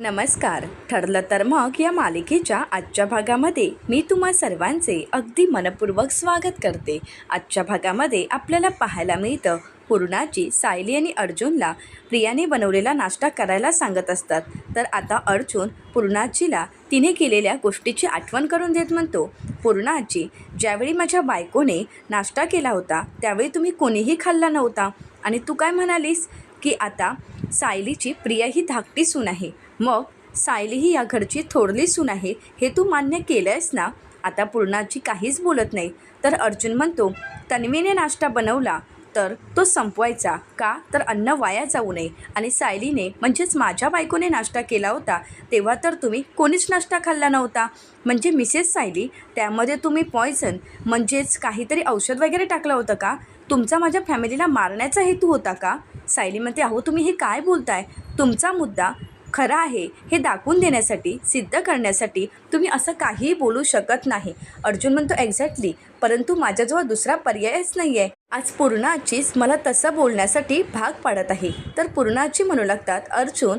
नमस्कार. ठरलं तर मग या मालिकेच्या आजच्या भागामध्ये मी तुम्हा सर्वांचे अगदी मनपूर्वक स्वागत करते. आजच्या भागामध्ये आपल्याला पाहायला मिळतं पूर्णाची सायली आणि अर्जुनला प्रियाने बनवलेला नाश्ता करायला सांगत असतात. तर आता अर्जुन पूर्णाजीला तिने केलेल्या गोष्टीची आठवण करून देत म्हणतो पूर्णाजी ज्यावेळी माझ्या बायकोने नाश्ता केला होता त्यावेळी तुम्ही कोणीही खाल्ला नव्हता. आणि तू काय म्हणालीस की आता सायलीची प्रिया ही धाकटी सून आहे. मग सायली ही या घरची थोरली सून आहे हे तू मान्य केलं आहेस ना? आता पूर्णाची काहीच बोलत नाही. तर अर्जुन म्हणतो तन्वीने नाश्ता बनवला तर तो संपवायचा का? तर अन्न वाया जाऊ नये. आणि सायलीने म्हणजेच माझ्या बायकोने नाश्ता केला होता तेव्हा तर तुम्ही कोणीच नाश्ता खाल्ला नव्हता. म्हणजे मिसेस सायली त्यामध्ये तुम्ही पॉयझन म्हणजेच काहीतरी औषध वगैरे टाकलं होतं का? तुमचा माझ्या फॅमिलीला मारण्याचा हेतू होता का? सायली म्हणते अहो तुम्ही हे काय बोलताय? तुमचा मुद्दा खरं आहे हे दाखवून देण्यासाठी सिद्ध करण्यासाठी तुम्ही असं काहीही बोलू शकत नाही. अर्जुन म्हणतो एक्झॅक्टली परंतु माझ्याजवळ दुसरा पर्यायच नाही आहे आज पूर्णाचीच मला तसं बोलण्यासाठी भाग पाडत आहे. तर पूर्णाची म्हणू लागतात अर्जुन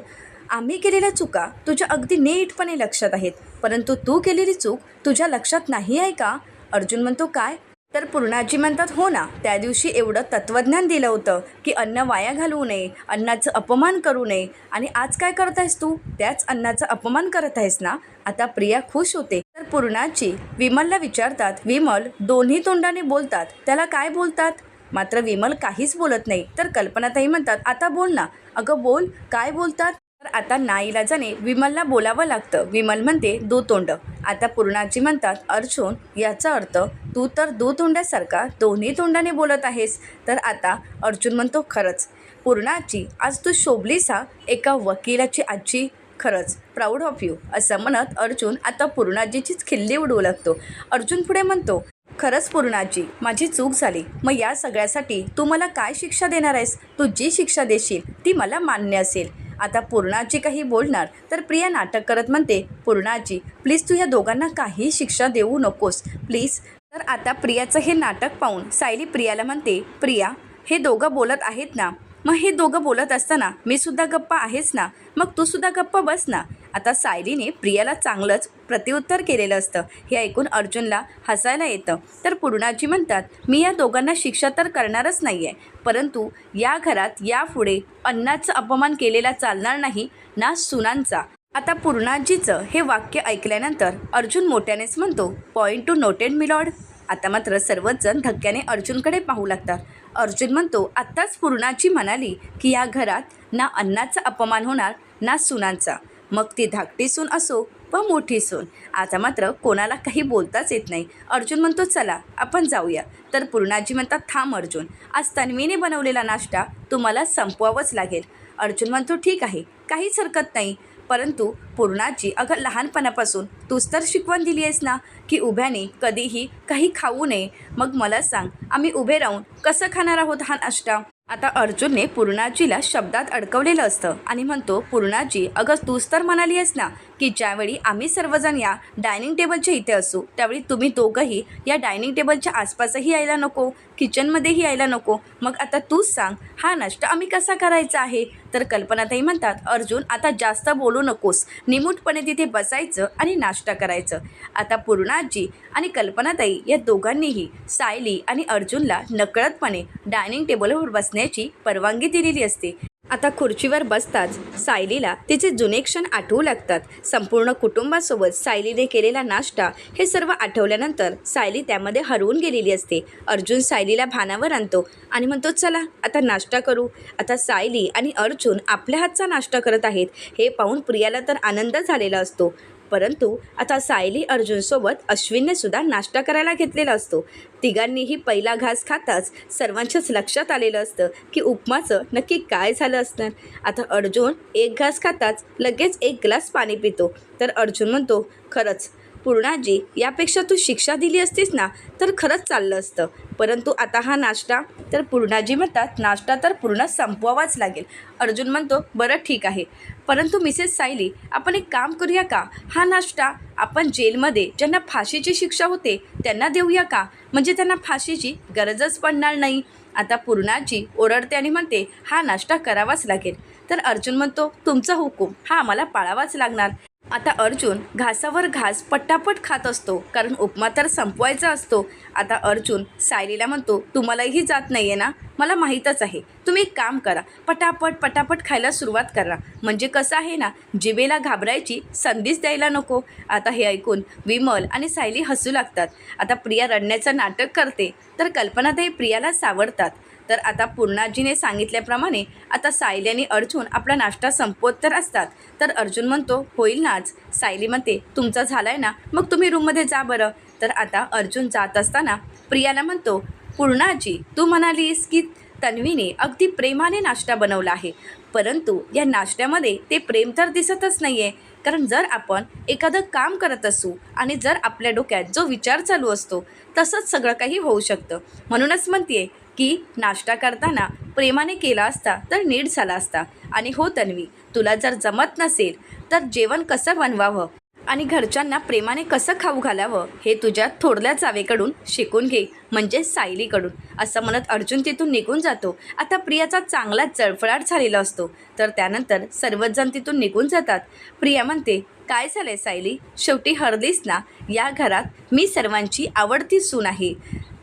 आम्ही केलेल्या चुका तुझ्या अगदी नीटपणे लक्षात आहेत. परंतु तू केलेली चूक तुझ्या लक्षात नाही आहे का? अर्जुन म्हणतो काय? तर पूर्णाजी म्हणतात हो ना त्या दिवशी एवढं तत्त्वज्ञान दिलं होतं की अन्न वाया घालवू नये अन्नाचं अपमान करू नये. आणि आज काय करत आहेस तू? त्याच अन्नाचा अपमान करत आहेस ना? आता प्रिया खुश होते. तर पूर्णाची विमलला विचारतात विमल दोन्ही तोंडाने बोलतात. त्याला काय बोलतात? मात्र विमल काहीच बोलत नाही. तर कल्पनाताई म्हणतात आता बोल ना. अगं बोल. काय बोलतात? तर आता नाईलाजाने विमलला बोलावं लागतं. विमल म्हणते दुतोंड आता पूर्णाजी म्हणतात अर्जुन याचा अर्थ तू तर दुतोंड्यासारखा दोन्ही तोंडाने बोलत आहेस. तर आता अर्जुन म्हणतो खरंच. पूर्णाजी आज तू शोभलीस हा एका वकिलाची आजी. खरंच. प्राऊड ऑफ यू असं म्हणत अर्जुन आता पूर्णाजीचीच खिल्ली उडवू लागतो. अर्जुन पुढे म्हणतो खरंच पूर्णाजी माझी चूक झाली. मग या सगळ्यासाठी तू मला काय शिक्षा देणार आहेस? तू जी शिक्षा देशील ती मला मान्य असेल. आता पूर्णाची काही बोलणार तर प्रिया नाटक करत म्हणते पूर्णाची प्लीज तू या दोघांना काही शिक्षा देऊ नकोस. प्लीज तर आता प्रियाचं हे नाटक पाहून सायली प्रियाला म्हणते प्रिया हे दोघं बोलत आहेत ना मग हे दोघं बोलत असताना मी सुद्धा गप्पा आहेच ना? मग तू सुद्धा गप्प बस ना. आता सायलीने प्रियाला चांगलंच प्रत्युत्तर केलेलं असतं. हे ऐकून अर्जुनला हसायला येतं. तर पूर्णाजी म्हणतात मी या दोघांना शिक्षा तर करणारच नाही आहे परंतु या घरात यापुढे अन्नाचा अपमान केलेला चालणार नाही ना सुनांचा. आता पूर्णाजीचं हे वाक्य ऐकल्यानंतर अर्जुन मोठ्यानेच म्हणतो पॉईंट टू नोटेड मिलॉड आता मात्र सर्वच जण धक्क्याने अर्जुनकडे पाहू लागतात. अर्जुन म्हणतो आत्ताच पूर्णाची म्हणाली की या घरात ना अन्नाचा अपमान होणार ना सुनांचा. मग ती धाकटी सून असो व मोठी सून आता मात्र कोणाला काही बोलताच येत नाही. अर्जुन म्हणतो चला आपण जाऊया. तर पूर्णाजी म्हणतात थांब अर्जुन आज तन्वीने बनवलेला नाश्ता तुम्हाला संपवावंच लागेल. अर्जुन म्हणतो ठीक आहे काहीच हरकत नाही. परंतु पूर्णाची अगं लहानपणापासून तूच तर शिकवण दिली आहेस ना की उभ्याने कधीही काही खाऊ नये. मग मला सांग आम्ही उभे राहून कसं खाणार आहोत हा नाश्ता? आता अर्जुनने पूर्णाजीला शब्दात अडकवलेलं असतं आणि म्हणतो पूर्णाजी अगं तूच तर म्हणाली आहेस ना की ज्यावेळी आम्ही सर्वजण या डायनिंग टेबलच्या इथे असू त्यावेळी तुम्ही दोघंही या डायनिंग टेबलच्या आसपासही यायला नको किचनमध्येही यायला नको. मग आता तूच सांग हा नाश्ता आम्ही कसा करायचा आहे? तर कल्पनाताई म्हणतात अर्जुन आता जास्त बोलू नकोस. निमूटपणे तिथे बसायचं आणि नाश्ता करायचं. आता पूर्णाजी आणि कल्पनाताई या दोघांनीही सायली आणि अर्जुनला नकळतपणे डायनिंग टेबलवर बसण्याची परवानगी दिलेली असते. आता खुर्चीवर बसताच सायलीला तिचे जुने क्षण आठवू लागतात. संपूर्ण कुटुंबासोबत सायलीने केलेला नाश्ता हे सर्व आठवल्यानंतर सायली त्यामध्ये हरवून गेलेली असते. अर्जुन सायलीला भानावर आणतो आणि म्हणतो चला आता नाश्ता करू. आता सायली आणि अर्जुन आपल्या हातचा नाश्ता करत आहेत. हे पाहून प्रियाला तर आनंद झालेला असतो. परंतु आता सायली अर्जुनसोबत अश्विनने सुद्धा नाश्ता करायला घेतलेला असतो. तिघांनीही पहिला घास खाताच सर्वांच्याच लक्षात आलेलं असतं की उपमाचं नक्की काय झालं असणार. आता अर्जुन एक घास खाताच लगेच एक ग्लास पाणी पितो. तर अर्जुन म्हणतो खरंच पूर्णाजी यापेक्षा तू शिक्षा दिली असतीस ना तर खरंच चाललं असतं. परंतु आता हा नाश्ता तर पूर्णाजी म्हणतात नाश्ता तर पूर्ण संपवावाच लागेल. अर्जुन म्हणतो बरं ठीक आहे. परंतु मिसेस सायली आपण एक काम करूया का? हा नाश्ता आपण जेलमध्ये ज्यांना फाशीची शिक्षा होते त्यांना देऊया का? म्हणजे त्यांना फाशीची गरजच पडणार नाही. आता पूर्णाजी ओरडते आणि म्हणते हा नाश्ता करावाच लागेल. तर अर्जुन म्हणतो तुमचा हुकूम हा आम्हाला पाळावाच लागणार. आता अर्जुन घासावर घास पटापट खात असतो. कारण उपमा तर संपवायचा असतो. आता अर्जुन सायलीला म्हणतो तुम्हालाही जात नाही आहे ना? मला माहीतच आहे. तुम्ही एक काम करा. पटापट पटापट खायला सुरुवात करा. म्हणजे कसं आहे ना जिबेला घाबरायची संधीच द्यायला नको. आता हे ऐकून विमल आणि सायली हसू लागतात. आता प्रिया रडण्याचं नाटक करते तर कल्पनाताई प्रियाला सावरतात. तर आता पूर्णाजीने सांगितल्याप्रमाणे आता सायली आणि अर्जुन आपला नाश्ता संपवत तर असतात. तर अर्जुन म्हणतो होईल नाच सायली म्हणते तुमचा झालाय ना मग तुम्ही रूममध्ये जा बरं. तर आता अर्जुन जात असताना प्रियाला म्हणतो पूर्णाजी तू म्हणालीस की तन्वीने अगदी प्रेमाने नाश्ता बनवला आहे. परंतु या नाश्त्यामध्ये ते प्रेम तर दिसतच नाही आहे कारण जर आपण एखादं काम करत असू आणि जर आपल्या डोक्यात जो विचार चालू असतो तसंच सगळं काही होऊ शकतं. म्हणूनच म्हणते की नाश्ता करताना प्रेमाने केला असता तर नीट झाला असता. आणि हो तन्वी तुला जर जमत नसेल तर जेवण कसं बनवावं? आणि घरच्यांना प्रेमाने कसं खाऊ घालावं? हे तुझ्या थोरल्या चावेकडून शिकून घे म्हणजे सायलीकडून. असं म्हणत अर्जुन तिथून निघून जातो. आता प्रियाचा चांगला जळफळाट झालेला असतो. तर त्यानंतर सर्वजण तिथून निघून जातात. प्रिया म्हणते काय झालंय सायली? शेवटी हरलीस ना? या घरात मी सर्वांची आवडती सून आहे.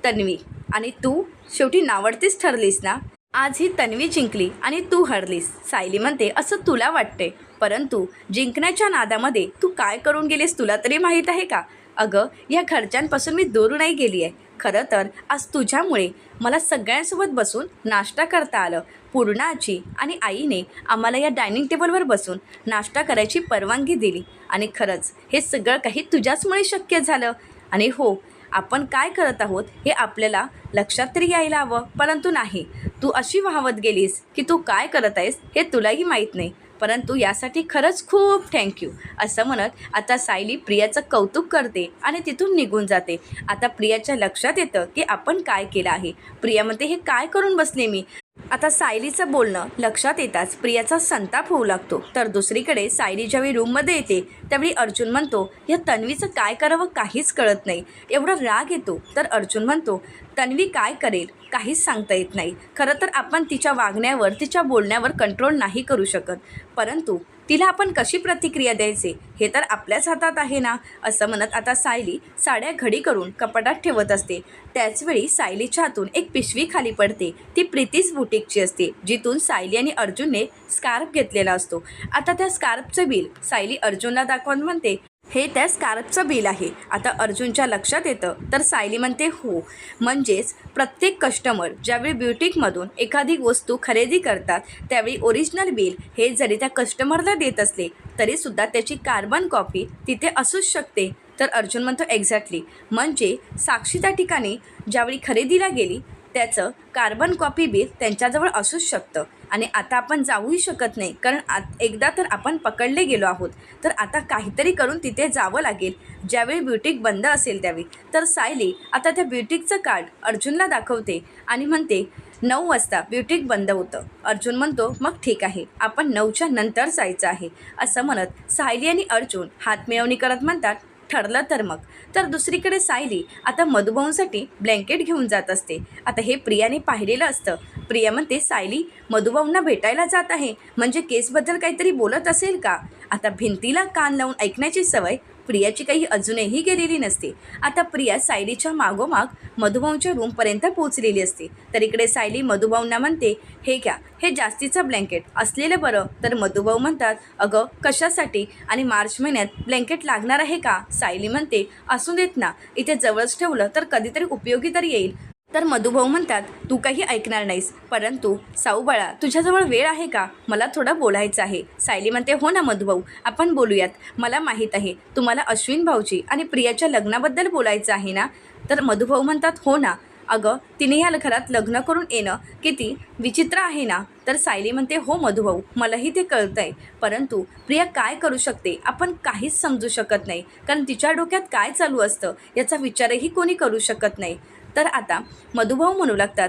तन्वी आणि तू? शेवटी नावडतीच ठरलीस ना? आज ही तन्वी जिंकली आणि तू हरलीस. सायली म्हणते असं तुला वाटते. परंतु जिंकण्याच्या नादामध्ये तू काय करून गेलीस तुला तरी माहीत आहे का? अगं या घरच्यांपासून मी दूर नाही गेली आहे. खरं तर आज तुझ्यामुळे मला सगळ्यांसोबत बसून नाश्ता करता आलं. पूर्णाची आणि आईने आम्हाला या डायनिंग टेबलवर बसून नाश्ता करायची परवानगी दिली. आणि खरंच हे सगळं काही तुझ्याचमुळे शक्य झालं. आणि हो आपण काय करत आहोत हे आपल्याला लक्षात तरी यायला हवं. परंतु नाही. तू अशी वाहवत गेलीस की तू काय करत आहेस हे तुलाही माहीत नाही. परंतु यासाठी खरंच खूप थँक्यू असं म्हणत आता सायली प्रियाचं कौतुक करते आणि तिथून निघून जाते. आता प्रियाच्या लक्षात येतं की आपण काय केलं आहे. प्रिया म्हणते हे काय करून बसले मी? आता सायलीचं बोलणं लक्षात येताच प्रियाचा संताप होऊ लागतो. तर दुसरीकडे सायली ज्यावेळी रूममध्ये येते त्यावेळी अर्जुन म्हणतो या तन्वीचं काय करावं काहीच कळत नाही. एवढा राग येतो. तर अर्जुन म्हणतो तन्वी काय करेल काहीच सांगता येत नाही. खरं तर आपण तिच्या वागण्यावर तिच्या बोलण्यावर कंट्रोल नाही करू शकत. परंतु तिला आपण कशी प्रतिक्रिया द्यायचे? हे तर आपल्याच हातात आहे ना? असं म्हणत आता सायली साड्या घडी करून कपाटात ठेवत असते. त्याचवेळी सायलीच्या हातून एक पिशवी खाली पडते. ती प्रीतीच बुटीकची असते जिथून सायली आणि अर्जुनने स्कार्फ घेतलेला असतो. आता त्या स्कार्फचं बिल सायली अर्जुनला दाखवून म्हणते हे त्या स्कार्फचं बिल आहे. आता अर्जुनच्या लक्षात येतं तर सायली म्हणते हो. म्हणजेच प्रत्येक कस्टमर ज्यावेळी ब्युटिकमधून एखादी वस्तू खरेदी करतात त्यावेळी ओरिजिनल बिल हे जरी त्या कस्टमरला देत असले तरीसुद्धा त्याची कार्बन कॉपी तिथे असूच शकते. तर अर्जुन म्हणतो एक्झॅक्टली म्हणजे साक्षी त्या ठिकाणी ज्यावेळी खरेदीला गेली त्याचं कार्बन कॉपी बिल त्यांच्याजवळ असूच शकतं. आणि आता आपण जाऊही शकत नाही. कारण आत एकदा तर आपण पकडले गेलो आहोत. तर आता काहीतरी करून तिथे जावं लागेल. ज्यावेळी ब्युटिक बंद असेल त्यावेळी. तर सायली आता त्या ब्युटिकचं कार्ड अर्जुनला दाखवते आणि म्हणते नऊ वाजता ब्युटिक बंद होतं. अर्जुन म्हणतो मग ठीक आहे. आपण नऊच्या नंतर जायचं आहे. असं म्हणत सायली आणि अर्जुन हात मिळवणी करत म्हणतात ठरलं तर मग. तर दुसरीकडे सायली आता मधुभाऊंसाठी ब्लँकेट घेऊन जात असते. आता हे प्रियाने पाहिलेलं असतं. प्रिया म्हणते सायली मधुभाऊंना भेटायला जात आहे. म्हणजे केसबद्दल काहीतरी बोलत असेल का? आता भिंतीला कान लावून ऐकण्याची सवय प्रियाची काही अजूनही गेलेली नसते. आता प्रिया सायलीच्या मागोमाग मधुभाऊंच्या रूमपर्यंत पोहोचलेली असते. तर इकडे सायली मधुभाऊंना म्हणते हे घ्या हे जास्तीचं ब्लँकेट असलेलं बरं. तर मधुभाऊ म्हणतात अगं कशासाठी? आणि मार्च महिन्यात ब्लँकेट लागणार आहे का? सायली म्हणते असू देत ना. इथे जवळच ठेवलं तर कधीतरी उपयोगी तर येईल. तर मधुभाऊ म्हणतात तू काही ऐकणार नाहीस. परंतु साऊ बाळा तुझ्याजवळ वेळ आहे का? मला थोडं बोलायचं आहे. सायली म्हणते हो ना मधुभाऊ आपण बोलूयात. मला माहीत आहे तुम्हाला अश्विन भाऊची आणि प्रियाच्या लग्नाबद्दल बोलायचं आहे ना? तर मधुभाऊ म्हणतात हो ना. अगं तिने ह्या घरात लग्न करून येणं किती विचित्र आहे ना? तर सायली म्हणते हो मधुभाऊ मलाही ते कळतं आहे परंतु प्रिया काय करू शकते? आपण काहीच समजू शकत नाही. कारण तिच्या डोक्यात काय चालू असतं? याचा विचारही कोणी करू शकत नाही. तर आता मधुभाऊ म्हणू लागतात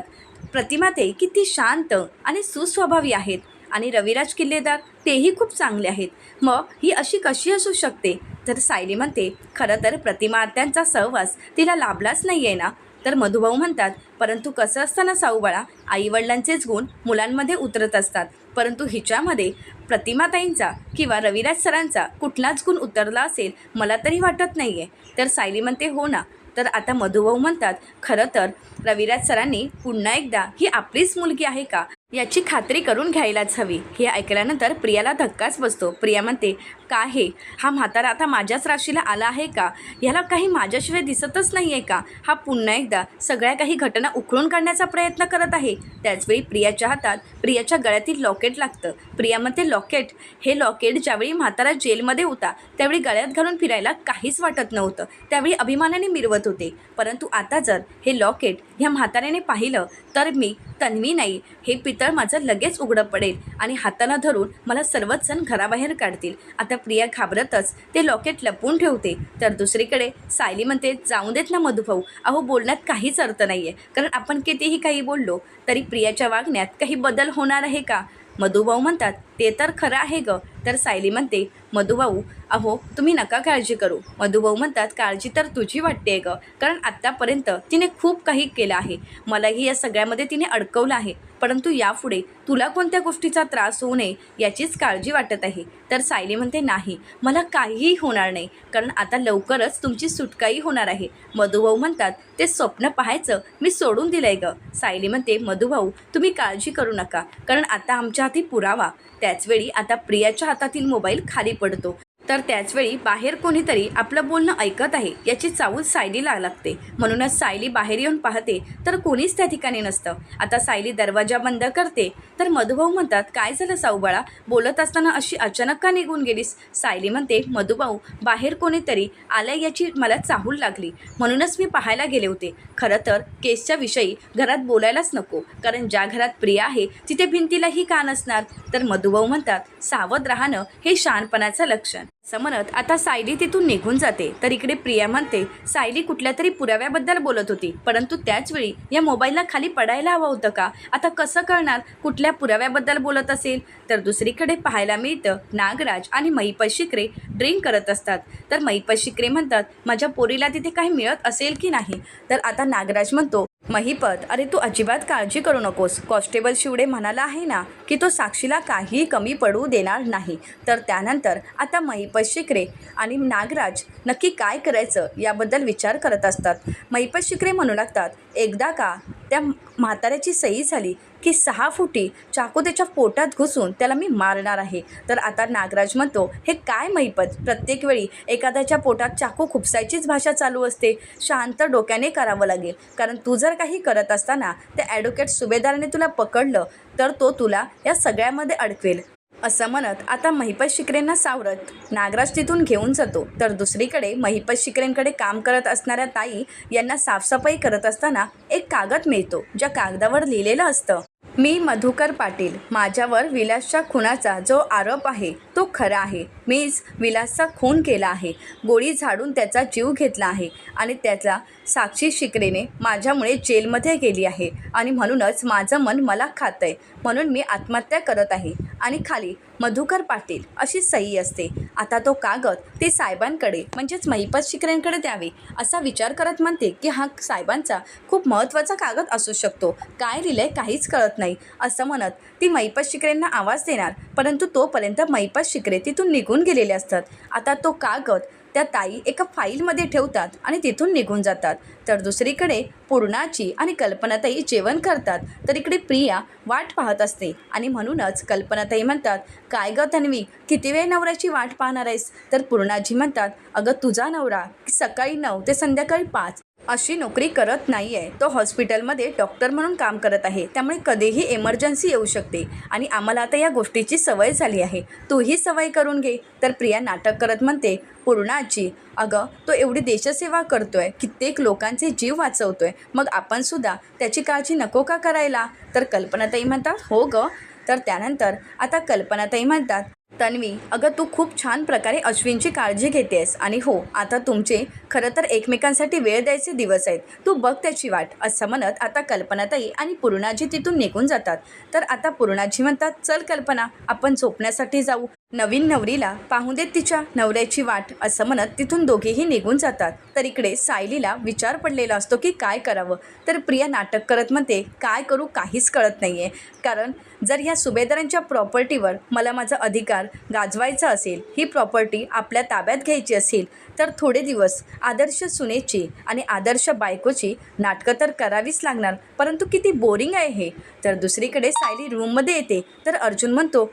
प्रतिमा ते किती शांत आणि सुस्वभावी आहेत आणि रविराज किल्लेदार तेही खूप चांगले आहेत. मग ही अशी कशी असू शकते तर सायली म्हणते खरं तर प्रतिमा आत्यांचा सहवास तिला लाभलाच नाही आहे ना तर मधुभाऊ म्हणतात परंतु कसं असतं ना साऊबाळा आईवडिलांचेच गुण मुलांमध्ये उतरत असतात. परंतु हिच्यामध्ये प्रतिमाताईंचा किंवा रविराज सरांचा कुठलाच गुण उतरला असेल मला तरी वाटत नाही आहे तर सायली म्हणते हो ना तर आता मधुभाऊ म्हणतात खरं तर रविराज सरांनी पुन्हा एकदा ही आपलीच मुलगी आहे का? याची खात्री करून घ्यायलाच हवी. हे ऐकल्यानंतर प्रियाला धक्काच बसतो. प्रिया म्हणते का हे? हा म्हातारा आता माझ्याच राशीला आला आहे का? ह्याला काही माझ्याशिवाय दिसतच नाही आहे का? हा पुन्हा एकदा सगळ्या काही घटना उकळून काढण्याचा प्रयत्न करत आहे. त्याचवेळी प्रियाच्या हातात प्रियाच्या गळ्यातील लॉकेट लागतं. प्रिया म्हणते लॉकेट? हे लॉकेट ज्यावेळी म्हातारा जेलमध्ये होता त्यावेळी गळ्यात घालून फिरायला काहीच वाटत नव्हतं. त्यावेळी अभिमानाने मिरवत होते. परंतु आता जर हे लॉकेट ह्या म्हाताऱ्याने पाहिलं तर मी तन्वी नाही. हे पितळ माझं लगेच उघडं पडेल आणि हाताला धरून मला सर्वच जण घराबाहेर काढतील. आता प्रिया घाबरतच ते लॉकेट लपवून ठेवते. तर दुसरीकडे सायली म्हणते जाऊन देत ना मधुभाऊ. अहो बोलण्यात काहीच अर्थ नाही आहे कारण आपण कितीही काही बोललो तरी प्रियाच्या वागण्यात काही बदल होणार आहे का? मधुभाऊ म्हणतात ते तर खरं आहे ग तर सायली म्हणते मधुभाऊ अहो तुम्ही नका काळजी करू. मधुभाऊ म्हणतात काळजी तर तुझी वाटते ग कारण आत्तापर्यंत तिने खूप काही केलं आहे. मलाही या सगळ्यामध्ये तिने अडकवलं आहे. परंतु यापुढे तुला कोणत्या गोष्टीचा त्रास होऊ नये याचीच काळजी वाटत आहे. तर सायली म्हणते नाही मला काहीही होणार नाही कारण आता लवकरच तुमची सुटकाही होणार आहे. मधुभाऊ म्हणतात ते स्वप्न पाहायचं मी सोडून दिलंय ग. सायली म्हणते मधुभाऊ तुम्ही काळजी करू नका कारण आता आमच्या हाती पुरावा. त्या त्याचवेळी आता प्रियाच्या हातातील मोबाईल खाली पडतो. तर त्याचवेळी बाहेर कोणीतरी आपलं बोलणं ऐकत आहे याची चावूल सायलीला लागते. म्हणूनच सायली बाहेर येऊन पाहते तर कोणीच त्या ठिकाणी नसतं. आता सायली दरवाजा बंद करते तर मधुभाऊ म्हणतात काय झालं साऊबाळा? बोलत असताना अशी अचानक का निघून गेलीस? सायली म्हणते मधुभाऊ बाहेर कोणीतरी आलं याची मला चाहूल लागली. म्हणूनच मी पाहायला गेले होते. खरं तर केसच्या विषयी घरात बोलायलाच नको कारण ज्या घरात प्रिया आहे तिथे भिंतीलाही का नसणार? तर मधुभाऊ म्हणतात सावध राहणं हे शहाणपणाचं लक्षण. असं म्हणत आता सायली तिथून निघून जाते. तर इकडे प्रिया म्हणते सायली कुठल्या तरी पुराव्याबद्दल बोलत होती. परंतु त्याच वेळी या मोबाईलला खाली पडायला हवं होतं का? आता कसं कळणार? कुठल्या पुराव्याबद्दल बोलत असेल? तर दुसरीकडे पाहायला मिळतं नागराज आणि महिपत शिकरे ड्रिंक करत असतात. तर महिपत शिकरे म्हणतात माझ्या पोरीला तिथे काही मिळत असेल की नाही? तर आता नागराज म्हणतो महिपत अरे तू अजिबात काळजी करू नकोस. कॉन्स्टेबल शिवडे म्हणाला आहे ना की तो साक्षीला काहीही कमी पडू देणार नाही. तर त्यानंतर आता महिपत शिकरे आणि नागराज नक्की काय करायचं याबद्दल विचार करत असतात. महिपत शिकरे म्हणू लागतात एकदा का त्या म्हाताऱ्याची सही झाली की सहा फुटी चाकू त्याच्या पोटात घुसून त्याला मी मारणार आहे. तर आता नागराज म्हणतो हे काय महिपत प्रत्येक वेळी एखाद्याच्या पोटात चाकू खुपसायचीच भाषा चालू असते. शांत डोक्याने करावं लागेल. कारण तू जर काही करत असताना त्या ॲडव्होकेट सुभेदाराने तुला पकडलं तर तो तुला या सगळ्यामध्ये अडकवेल. असं म्हणत आता महिपत शिकरेंना सावरत. नागराज तिथून घेऊन जातो. तर दुसरीकडे महिपत शिकरेंकडे काम करत असणाऱ्या ताई यांना साफसफाई करत असताना एक कागद मिळतो ज्या कागदावर लिहिलेलं असतं. मी मधुकर पाटील माझ्यावर विलासच्या खुनाचा जो आरोप आहे तो खरा आहे. मीच विलासचा खून केला आहे. गोळी झाडून त्याचा जीव घेतला आहे आणि त्याचा साक्षी शिकरेने माझ्यामुळे जेलमध्ये गेली आहे आणि म्हणूनच माझं मन मला खातं आहे म्हणून मी आत्महत्या करत आहे. आणि खाली मधुकर पाटील अशी सही असते. आता तो कागद ते साहेबांकडे म्हणजेच महिपत शिकरेंकडे द्यावे असा विचार करत म्हणते की हा साहेबांचा खूप महत्त्वाचा कागद असू शकतो. काय लिहिलंय आहे काहीच कळत नाही. असं म्हणत ती महिपत शिकरेंना आवाज देणार परंतु तोपर्यंत महिपत शिकरे तिथून निघून गेलेले असतात. आता तो कागद त्या ताई एका फाईलमध्ये ठेवतात आणि तिथून निघून जातात. तर दुसरीकडे पूर्णाची आणि कल्पनाताई जेवण करतात. तर इकडे प्रिया वाट पाहत असते आणि म्हणूनच कल्पनाताई म्हणतात काय गं तन्वी किती वेळ नवऱ्याची वाट पाहणार आहेस? तर पूर्णाजी म्हणतात अगं तुझा नवरा सकाळी नऊ ते संध्याकाळी पाच अशी नोकरी करत नाही आहे तो हॉस्पिटलमध्ये डॉक्टर म्हणून काम करत आहे. त्यामुळे कधीही एमर्जन्सी येऊ शकते. आणि आम्हाला आता या गोष्टीची सवय झाली आहे. तूही सवय करून घे. तर प्रिया नाटक करत म्हणते पूर्णाची अगं तो एवढी देशसेवा करतोय. कित्येक लोकांचे जीव वाचवतोय. मग आपणसुद्धा त्याची काळजी नको का करायला? तर कल्पनाताई म्हणतात हो ग. तर त्यानंतर आता कल्पनाताई म्हणतात तन्वी अगं तू खूप छान प्रकारे अश्विनची काळजी घेतेस. आणि हो आता तुमचे खरं तर एकमेकांसाठी वेळ द्यायचे दिवस आहेत. तू बघ त्याची वाट असं म्हणत आता कल्पनाताई आणि पूर्णाजी तिथून निघून जातात. तर आता पूर्णाजी म्हणतात चल कल्पना आपण झोपण्यासाठी जाऊ. नवीन नवरीला पाहू देत तिच्या नवऱ्याची वाट असं म्हणत तिथून दोघेही निघून जातात. तर इकडे सायलीला विचार पडलेला असतो की काय करावं? तर प्रिया नाटक करत म्हणते काय करू काहीच कळत नाही आहे कारण जर ह्या सुभेदारांच्या प्रॉपर्टीवर मला माझा अधिकार गाजवायचा असेल ही प्रॉपर्टी आपल्या ताब्यात घ्यायची असेल तर थोडे दिवस आदर्श सुनेची आणि आदर्श बायकोची नाटकं तर करावीच लागणार परंतु किती बोरिंग आहे हे. तर दुसरीकडे सायली रूममध्ये येते तर अर्जुन म्हणतो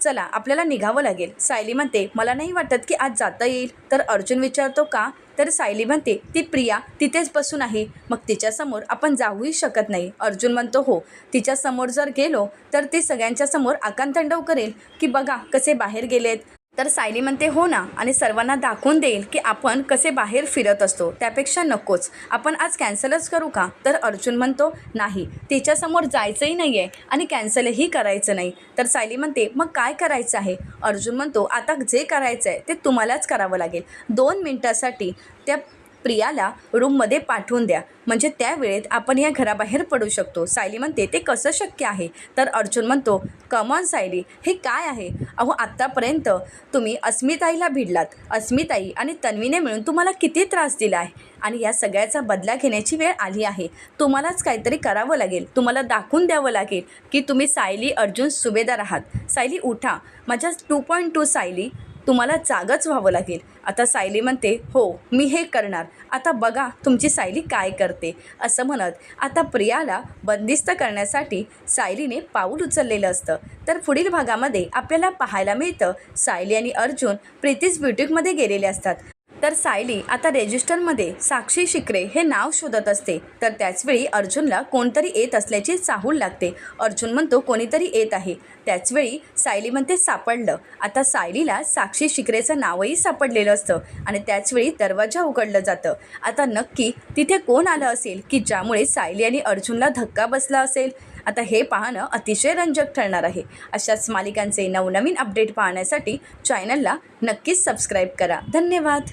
चला आपल्याला निघावं लागेल. सायली म्हणते मला नाही वाटत की आज जाता येईल. तर अर्जुन विचारतो का? तर सायली म्हणते ती प्रिया तिथेच बसून आहे. मग तिच्यासमोर आपण जाऊही शकत नाही. अर्जुन म्हणतो हो तिच्यासमोर जर गेलो तर ती सगळ्यांच्या समोर आकांतंडव करेल की बघा कसे बाहेर गेलेत. तर सायली म्हणते हो ना आणि सर्वांना दाखवून देईल की आपण कसे बाहेर फिरत असतो. त्यापेक्षा नकोच. आपण आज कॅन्सलच करू का? तर अर्जुन म्हणतो नाही तिच्यासमोर जायचंही नाही आहे आणि कॅन्सलही करायचं नाही. तर सायली म्हणते मग काय करायचं आहे? अर्जुन म्हणतो आता जे करायचं आहे ते तुम्हालाच करावं लागेल. दोन मिनटासाठी त्या प्रियाला रूममध्ये पाठवून द्या. म्हणजे त्या वेळेत आपण या घराबाहेर पडू शकतो. सायली म्हणते ते कसं शक्य आहे? तर अर्जुन म्हणतो कमॉन सायली. हे काय आहे? अहो आत्तापर्यंत तुम्ही अस्मिताईला भिडलात. अस्मिताई आणि तन्वीने मिळून तुम्हाला किती त्रास दिला आहे? आणि या सगळ्याचा बदला घेण्याची वेळ आली आहे. तुम्हालाच काहीतरी करावं लागेल. तुम्हाला दाखवून द्यावं लागेल की तुम्ही सायली अर्जुन सुभेदार आहात. सायली उठा. माझ्या टू पॉईंट टू सायली तुम्हाला जागच व्हावं लागेल. आता सायली म्हणते हो मी हे करणार. आता बघा तुमची सायली काय करते. असं म्हणत आता प्रियाला बंदिस्त करण्यासाठी सायलीने पाऊल उचललेलं असतं. तर पुढील भागामध्ये आपल्याला पाहायला मिळतं सायली आणि अर्जुन प्रीतीज ब्युटिकमध्ये गेलेले असतात. तर सायली आता रेजिस्टरमध्ये साक्षी शिकरे हे नाव शोधत असते. तर त्याचवेळी अर्जुनला कोणतरी येत असल्याची चाहूल लागते. अर्जुन म्हणतो कोणीतरी येत आहे. त्याचवेळी सायली म्हणते सापडलं. आता सायलीला साक्षी शिकरेचं नावही सापडलेलं असतं आणि त्याचवेळी दरवाजा उघडलं जातं. आता नक्की तिथे कोण आलं असेल की ज्यामुळे सायली आणि अर्जुनला धक्का बसला असेल? आता हे पाहणं अतिशय रंजक ठरणार आहे. अशाच मालिकांचे नवनवीन अपडेट पाहण्यासाठी चॅनलला नक्कीच सबस्क्राईब करा. धन्यवाद.